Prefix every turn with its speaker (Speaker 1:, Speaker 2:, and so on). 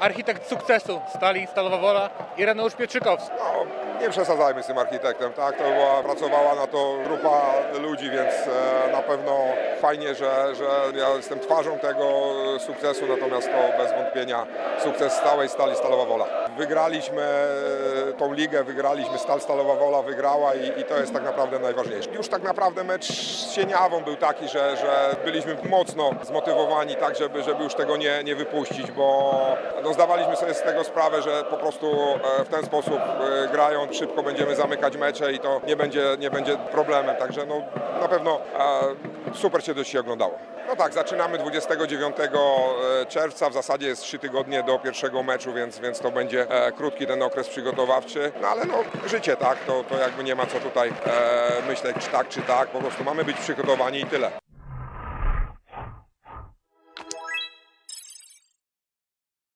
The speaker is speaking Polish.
Speaker 1: architekt sukcesu Stali, Stalowa Wola Ireneusz Pietrzykowski.
Speaker 2: No, nie przesadzajmy z tym architektem, tak? To była, pracowała na to grupa ludzi, więc e, na pewno fajnie, że, że ja jestem twarzą tego sukcesu, natomiast to bez wątpienia sukces stałej Stali Stalowa Wola. Wygraliśmy e, tą ligę, wygraliśmy, Stal Stalowa Wola wygrała i, i to jest tak naprawdę najważniejsze. Już tak naprawdę mecz z Sieniawą był taki, że, że byliśmy mocno zmotywowani tak, żeby, żeby już tego nie, nie wypuścić, bo no, zdawaliśmy sobie z tego sprawę, że po prostu e, w ten sposób e, grając szybko będziemy zamykać mecze i to nie będzie, nie będzie problemem, także no, na pewno super się to się oglądało. No tak, zaczynamy 29 czerwca, w zasadzie jest 3 tygodnie do pierwszego meczu, więc, więc to będzie e, krótki ten okres przygotowawczy, no ale no życie tak, to, to jakby nie ma co tutaj e, myśleć czy tak czy tak, po prostu mamy być przygotowani i tyle.